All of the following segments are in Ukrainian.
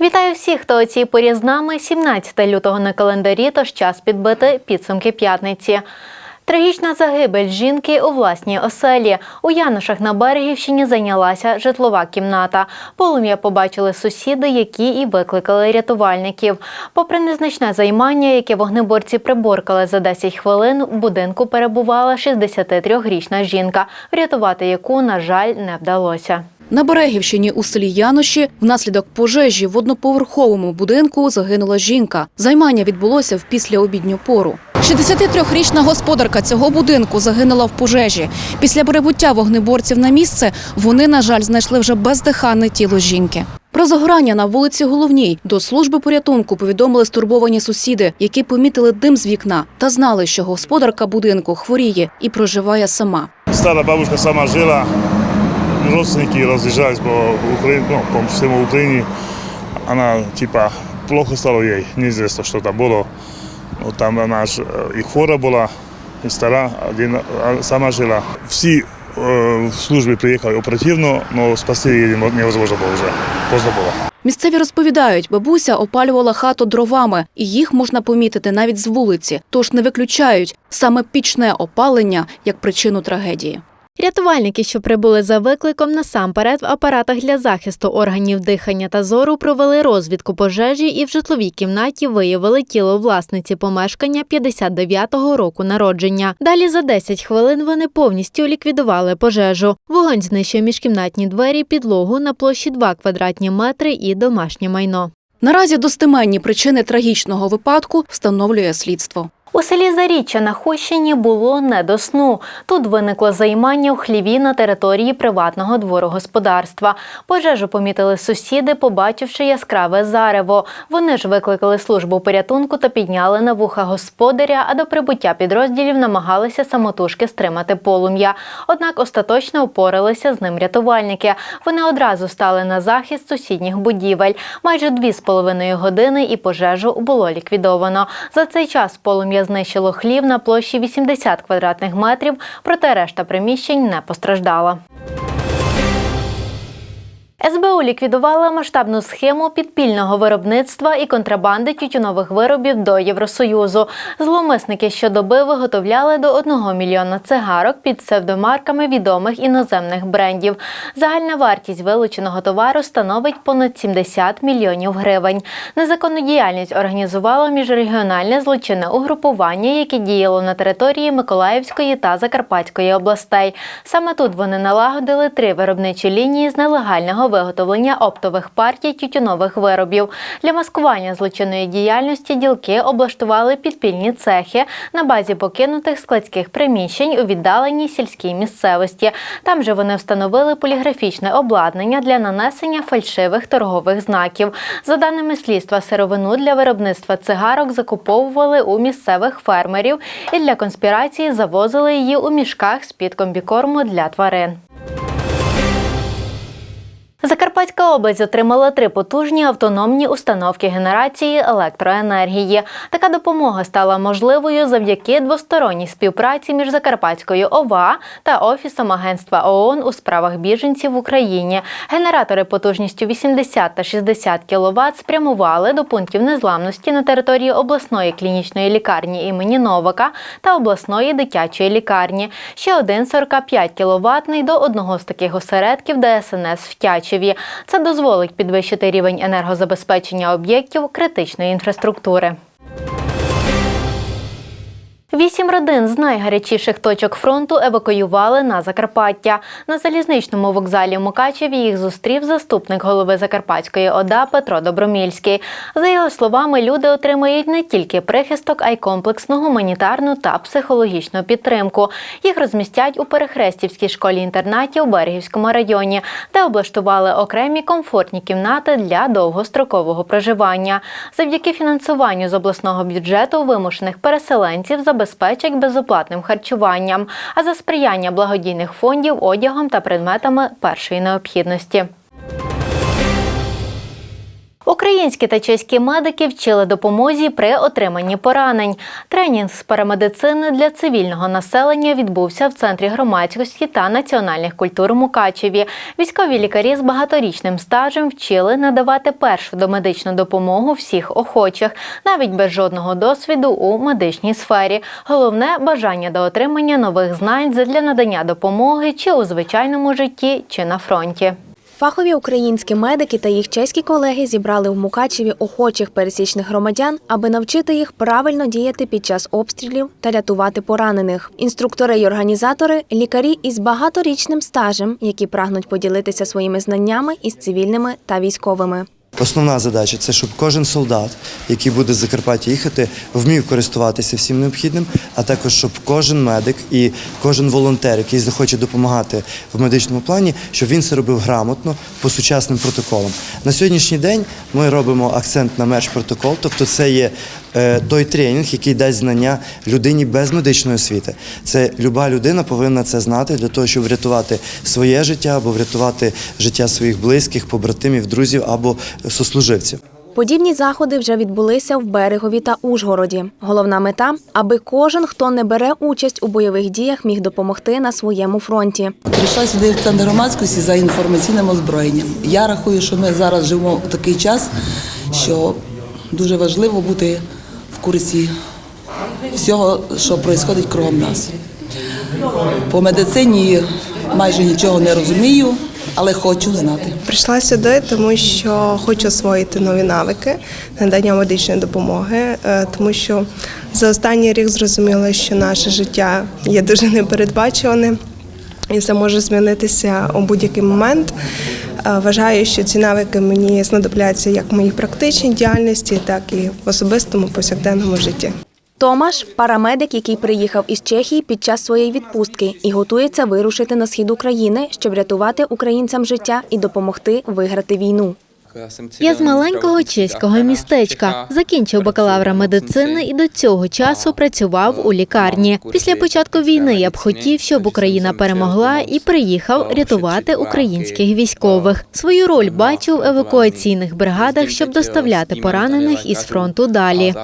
Вітаю всіх, хто у цій порі з нами. 17 лютого на календарі, тож час підбити підсумки п'ятниці. Трагічна загибель жінки у власній оселі. У Янушах на Берегівщині зайнялася житлова кімната. Полум'я побачили сусіди, які і викликали рятувальників. Попри незначне займання, яке вогнеборці приборкали за 10 хвилин, у будинку перебувала 63-річна жінка, врятувати яку, на жаль, не вдалося. На Берегівщині у селі Яноші внаслідок пожежі в одноповерховому будинку загинула жінка. Займання відбулося в післяобідню пору. 63-річна господарка цього будинку загинула в пожежі. Після прибуття вогнеборців на місце вони, на жаль, знайшли вже бездиханне тіло жінки. Про загорання на вулиці Головній до служби порятунку повідомили стурбовані сусіди, які помітили дим з вікна та знали, що господарка будинку хворіє і проживає сама. Stara babuška sama žila, родственники разъезжались по Украине, ну, по всему Украине. Она, типа, плохо стало ей, неизвестно, что там было. Ну, там она ж, э, и хвора была, и стара, один, а сама жила. Всі э, в службі приїхали оперативно, але спасти її не- невозможно було вже, поздно було. Місцеві розповідають, бабуся опалювала хату дровами, і їх можна помітити навіть з вулиці, тож не виключають саме пічне опалення як причину трагедії. Рятувальники, що прибули за викликом, насамперед в апаратах для захисту органів дихання та зору провели розвідку пожежі і в житловій кімнаті виявили тіло власниці помешкання 59-го року народження. Далі за 10 хвилин вони повністю ліквідували пожежу. Вогонь знищив міжкімнатні двері, підлогу на площі 2 квадратні метри і домашнє майно. Наразі достеменні причини трагічного випадку встановлює слідство. У селі Заріччя на Хущині було не до сну. Тут виникло займання у хліві на території приватного дворогосподарства. Пожежу помітили сусіди, побачивши яскраве зарево. Вони ж викликали службу порятунку та підняли на вуха господаря, а до прибуття підрозділів намагалися самотужки стримати полум'я. Однак остаточно опоралися з ним рятувальники. Вони одразу стали на захист сусідніх будівель. Майже дві з половиною години і пожежу було ліквідовано. За цей час полум'я знищило хлів на площі 80 квадратних метрів, проте решта приміщень не постраждала. СБУ ліквідувала масштабну схему підпільного виробництва і контрабанди тютюнових виробів до Євросоюзу. Зловмисники щодоби виготовляли до 1 мільйона цигарок під псевдомарками відомих іноземних брендів. Загальна вартість вилученого товару становить понад 70 мільйонів гривень. Незаконну діяльність організувало міжрегіональне злочинне угрупування, яке діяло на території Миколаївської та Закарпатської областей. Саме тут вони налагодили три виробничі лінії з нелегального виготовлення оптових партій тютюнових виробів. Для маскування злочинної діяльності ділки облаштували підпільні цехи на базі покинутих складських приміщень у віддаленій сільській місцевості. Там же вони встановили поліграфічне обладнання для нанесення фальшивих торгових знаків. За даними слідства, сировину для виробництва цигарок закуповували у місцевих фермерів і для конспірації завозили її у мішках з-під комбікорму для тварин. Закарпатська область отримала три потужні автономні установки генерації електроенергії. Така допомога стала можливою завдяки двосторонній співпраці між Закарпатською ОВА та Офісом Агентства ООН у справах біженців в Україні. Генератори потужністю 80 та 60 кВт спрямували до пунктів незламності на території обласної клінічної лікарні імені Новака та обласної дитячої лікарні. Ще один 45 кВт до одного з таких осередків ДСНС в Тячеві. Це дозволить підвищити рівень енергозабезпечення об'єктів критичної інфраструктури. Вісім родин з найгарячіших точок фронту евакуювали на Закарпаття. На залізничному вокзалі в Мукачеві їх зустрів заступник голови Закарпатської ОДА Петро Добромільський. За його словами, люди отримають не тільки прихисток, а й комплексну гуманітарну та психологічну підтримку. Їх розмістять у Перехрестівській школі-інтернаті у Берегівському районі, де облаштували окремі комфортні кімнати для довгострокового проживання. Завдяки фінансуванню з обласного бюджету вимушених переселенців забезпечать безоплатним харчуванням, а за сприяння благодійних фондів одягом та предметами першої необхідності. Українські та чеські медики вчили допомозі при отриманні поранень. Тренінг з парамедицини для цивільного населення відбувся в центрі громадськості та національних культур Мукачеві. Військові лікарі з багаторічним стажем вчили надавати першу домедичну допомогу всіх охочих, навіть без жодного досвіду у медичній сфері. Головне бажання до отримання нових знань для надання допомоги чи у звичайному житті, чи на фронті. Фахові українські медики та їх чеські колеги зібрали в Мукачеві охочих пересічних громадян, аби навчити їх правильно діяти під час обстрілів та рятувати поранених. Інструктори й організатори лікарі із багаторічним стажем, які прагнуть поділитися своїми знаннями із цивільними та військовими. Основна задача це щоб кожен солдат, який буде з Закарпаття їхати, вмів користуватися всім необхідним, а також щоб кожен медик і кожен волонтер, який захоче допомагати в медичному плані, щоб він це робив грамотно по сучасним протоколам. На сьогоднішній день ми робимо акцент на мерч-протокол, тобто це є е, той тренінг, який дасть знання людині без медичної освіти. Це люба людина повинна це знати для того, щоб врятувати своє життя або врятувати життя своїх близьких, побратимів, друзів або сослуживців. Подібні заходи вже відбулися в Берегові та Ужгороді. Головна мета аби кожен, хто не бере участь у бойових діях, міг допомогти на своєму фронті. Прийшла сюди в центр громадськості за інформаційним озброєнням. Я рахую, що ми зараз живемо у такий час, що дуже важливо бути в курсі всього, що відбувається кругом нас. По медицині майже нічого не розумію, але хочу знати. Прийшла сюди, тому що хочу освоїти нові навики надання медичної допомоги, е, тому що за останній рік зрозуміла, що наше життя є дуже непередбачуваним і все може змінитися у будь-який момент. Е, Вважаю, що ці навики мені знадобляться як в моїй практичній діяльності, так і в особистому повсякденному житті. Томаш парамедик, який приїхав із Чехії під час своєї відпустки і готується вирушити на схід України, щоб рятувати українцям життя і допомогти виграти війну. Я з маленького чеського містечка закінчив бакалавра медицини і до цього часу працював у лікарні. Після початку війни я б хотів, щоб Україна перемогла і приїхав рятувати українських військових. Свою роль бачу в евакуаційних бригадах, щоб доставляти поранених із фронту далі.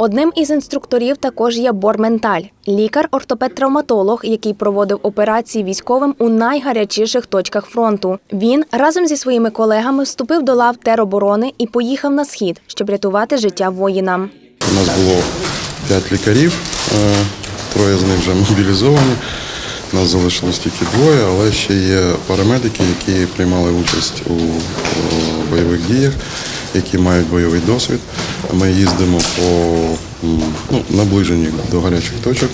Одним із інструкторів також є Борменталь, лікар-ортопед-травматолог, який проводив операції військовим у найгарячіших точках фронту. Він разом зі своїми колегами вступив до лав тероборони і поїхав на схід, щоб рятувати життя воїнам. У нас було п'ять лікарів, е, троє з них вже мобілізовані. Нас залишилось тільки двоє, але ще є парамедики, які приймали участь у бойових діях, які мають бойовий досвід. Ми їздимо по ну, наближенні до гарячих точок,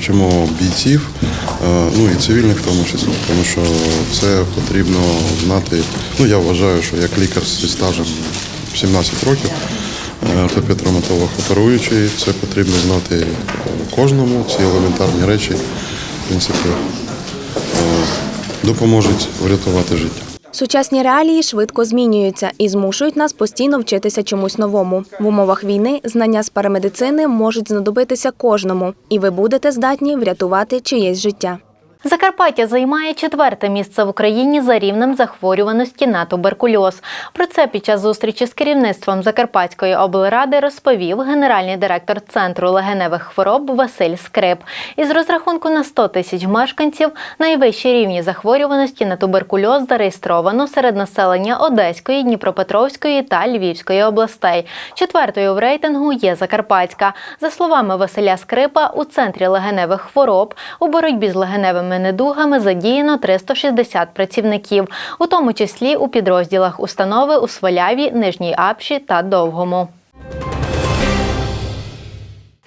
вчимо бійців, е, ну і цивільних в тому числі, тому що це потрібно знати. Ну я вважаю, що як лікар зі стажем 17 років. Е, Ортопед-травматолог оперуючий, це потрібно знати кожному. Ці елементарні речі, в принципі, е, допоможуть врятувати життя. Сучасні реалії швидко змінюються і змушують нас постійно вчитися чомусь новому. В умовах війни знання з парамедицини можуть знадобитися кожному, і ви будете здатні врятувати чиєсь життя. Закарпаття займає четверте місце в Україні за рівнем захворюваності на туберкульоз. Про це під час зустрічі з керівництвом Закарпатської облради розповів генеральний директор центру легеневих хвороб Василь Скрип. Із розрахунку на 100 тисяч мешканців найвищі рівні захворюваності на туберкульоз зареєстровано серед населення Одеської, Дніпропетровської та Львівської областей. Четвертою в рейтингу є Закарпатська. За словами Василя Скрипа, у центрі легеневих хвороб у боротьбі з легеневими недугами задіяно 360 працівників, у тому числі у підрозділах установи у Сваляві, Нижній Апші та Довгому.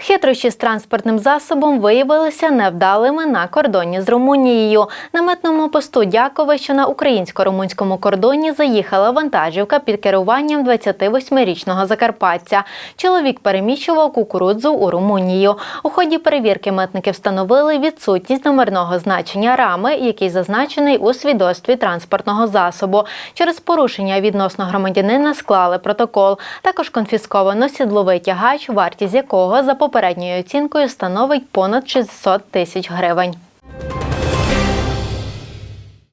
Хитрощі з транспортним засобом виявилися невдалими на кордоні з Румунією. На митному посту Дякове, що на українсько-румунському кордоні заїхала вантажівка під керуванням 28-річного закарпатця. Чоловік переміщував кукурудзу у Румунію. У ході перевірки митники встановили відсутність номерного значення рами, який зазначений у свідоцтві транспортного засобу. Через порушення відносно громадянина склали протокол. Також конфісковано сідловий тягач, вартість якого за попередньою оцінкою становить понад 600 тисяч гривень.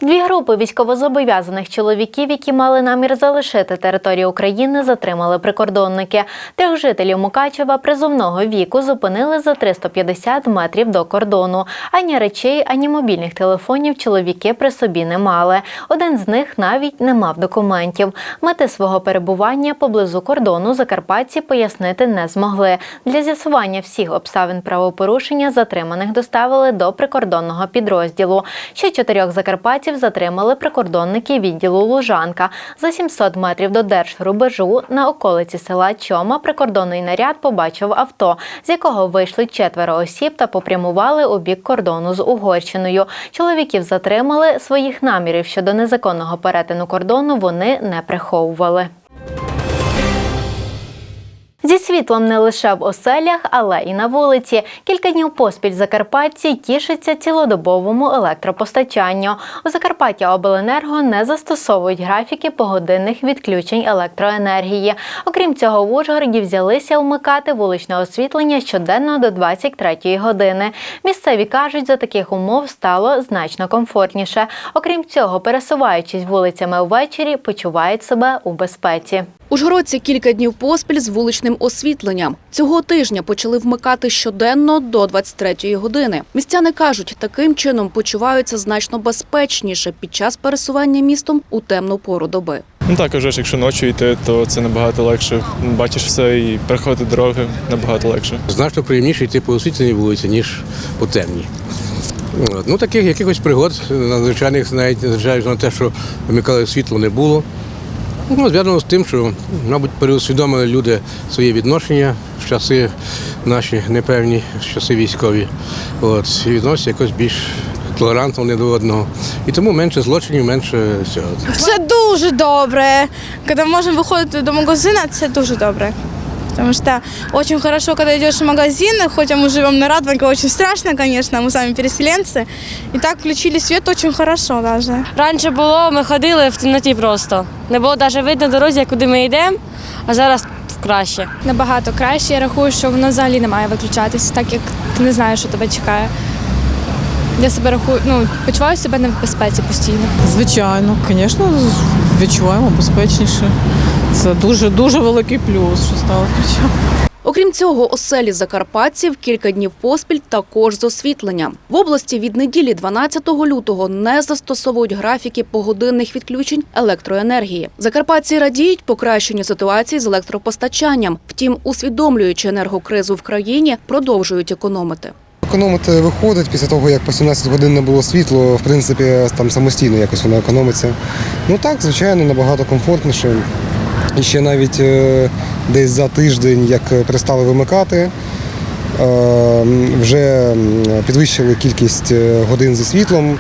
Дві групи військовозобов'язаних чоловіків, які мали намір залишити територію України, затримали прикордонники. Трьох жителів Мукачева призовного віку зупинили за 350 метрів до кордону. Ані речей, ані мобільних телефонів чоловіки при собі не мали. Один з них навіть не мав документів. Мети свого перебування поблизу кордону закарпатці пояснити не змогли. Для з'ясування всіх обставин правопорушення затриманих доставили до прикордонного підрозділу. Ще чотирьох закарпатців затримали прикордонники відділу Лужанка. За 700 метрів до держрубежу на околиці села Чома прикордонний наряд побачив авто, з якого вийшли четверо осіб та попрямували у бік кордону з Угорщиною. Чоловіків затримали. Своїх намірів щодо незаконного перетину кордону вони не приховували. Зі світлом не лише в оселях, але і на вулиці. Кілька днів поспіль закарпатці тішаться цілодобовому електропостачанню. У Закарпаття Обленерго не застосовують графіки погодинних відключень електроенергії. Окрім цього, в Ужгороді взялися вмикати вуличне освітлення щоденно до 23 години. Місцеві кажуть, за таких умов стало значно комфортніше. Окрім цього, пересуваючись вулицями ввечері, почувають себе у безпеці. Ужгородці кілька днів поспіль з вуличним освітленням. Цього тижня почали вмикати щоденно до 23-ї години. Містяни кажуть, таким чином почуваються значно безпечніше під час пересування містом у темну пору доби. Ну так, вже ж якщо ночі йти, то це набагато легше. Бачиш все і переходити дороги набагато легше. Значно приємніше йти по освітленій вулиці, ніж по темній. Ну, таких якихось пригод надзвичайних, навіть незважаючи на те, що вимикали світло, не було. Ну, зв'язано з тим, що, мабуть, переусвідомили люди своє відношення в часи наші непевні, в часи військові. От, і відносяться якось більш толерантно не до одного. І тому менше злочинів, менше цього. Це дуже добре. Коли можемо виходити до магазину, це дуже добре Потому что очень хорошо, когда идешь в магазин, хоть мы живем на Радванке, очень страшно, конечно, мы сами переселенцы. И так включили свет очень хорошо даже. Раніше було, ми ходили в темноті просто. Не було навіть видно дорозі, куди ми йдемо, а зараз краще. Набагато краще. Я рахую, що воно взагалі не має виключатися, так як ти не знаєш, що тебе чекає. Я себе рахую, ну, почуваю себе не в безпеці постійно. Звичайно, звісно, відчуваємо безпечніше. Це дуже дуже великий плюс, що стало включати. Окрім цього, оселі закарпатців кілька днів поспіль також з освітленням. В області від неділі 12 лютого не застосовують графіки погодинних відключень електроенергії. Закарпатці радіють покращенню ситуації з електропостачанням. Втім, усвідомлюючи енергокризу в країні, продовжують економити. Економити виходить після того, як по 17 годин не було світло, в принципі, там самостійно якось воно економиться. Ну так, звичайно, набагато комфортніше. І ще навіть е, десь за тиждень, як перестали вимикати, е, вже підвищили кількість е, годин зі світлом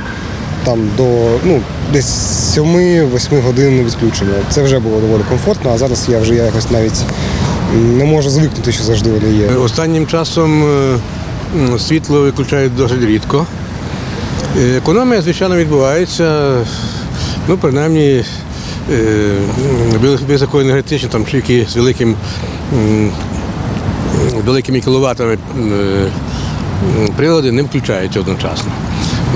там до ну, десь 7-8 годин відключення. Це вже було доволі комфортно, а зараз я вже якось навіть не можу звикнути, що завжди є. Останнім часом е, світло виключають досить рідко. Е, Економія, звичайно, відбувається. Ну, принаймні, е, м, високоенергетичні, там, чи з великим, великими кіловатами е, прилади не включаються одночасно.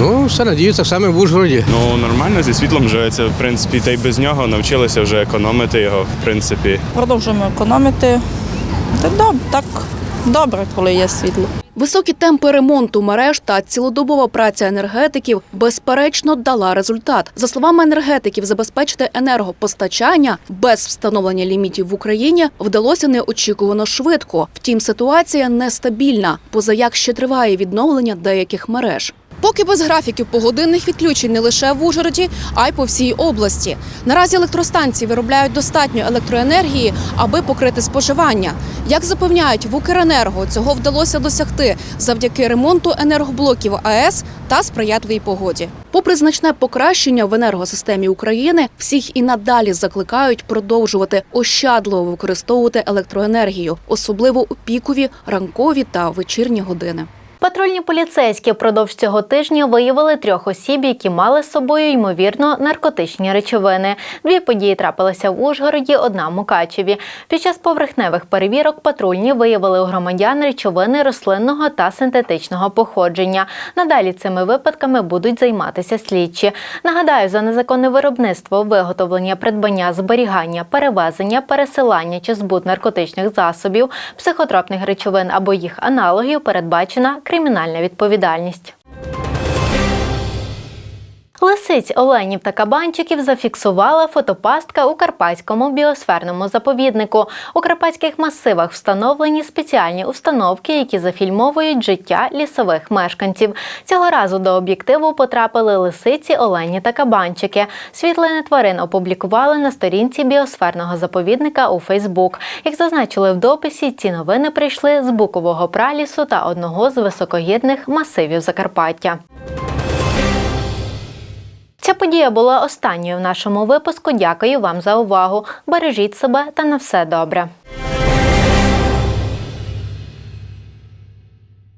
Ну, все надіюся, саме в Ужгороді. Ну нормально зі світлом живеться, в принципі, та й без нього навчилися вже економити його, в принципі. Продовжуємо економити. Та доб- так добре, коли є світло. Високі темпи ремонту мереж та цілодобова праця енергетиків безперечно дала результат. За словами енергетиків, забезпечити енергопостачання без встановлення лімітів в Україні вдалося неочікувано швидко. Втім, ситуація нестабільна, позаяк ще триває відновлення деяких мереж. Поки без графіків погодинних відключень не лише в Ужгороді, а й по всій області. Наразі електростанції виробляють достатньо електроенергії, аби покрити споживання. Як запевняють в Укренерго, цього вдалося досягти завдяки ремонту енергоблоків АЕС та сприятливій погоді. Попри значне покращення в енергосистемі України, всіх і надалі закликають продовжувати ощадливо використовувати електроенергію, особливо у пікові, ранкові та вечірні години. Патрульні поліцейські впродовж цього тижня виявили трьох осіб, які мали з собою ймовірно наркотичні речовини. Дві події трапилися в Ужгороді, одна в Мукачеві. Під час поверхневих перевірок патрульні виявили у громадян речовини рослинного та синтетичного походження. Надалі цими випадками будуть займатися слідчі. Нагадаю, за незаконне виробництво, виготовлення, придбання, зберігання, перевезення, пересилання чи збут наркотичних засобів, психотропних речовин або їх аналогів передбачена кримінальна відповідальність. Лисиць, оленів та кабанчиків зафіксувала фотопастка у Карпатському біосферному заповіднику. У карпатських масивах встановлені спеціальні установки, які зафільмовують життя лісових мешканців. Цього разу до об'єктиву потрапили лисиці, олені та кабанчики. Світлини тварин опублікували на сторінці біосферного заповідника у Фейсбук. Як зазначили в дописі, ці новини прийшли з букового пралісу та одного з високогірних масивів Закарпаття. Ця подія була останньою в нашому випуску. Дякую вам за увагу. Бережіть себе та на все добре.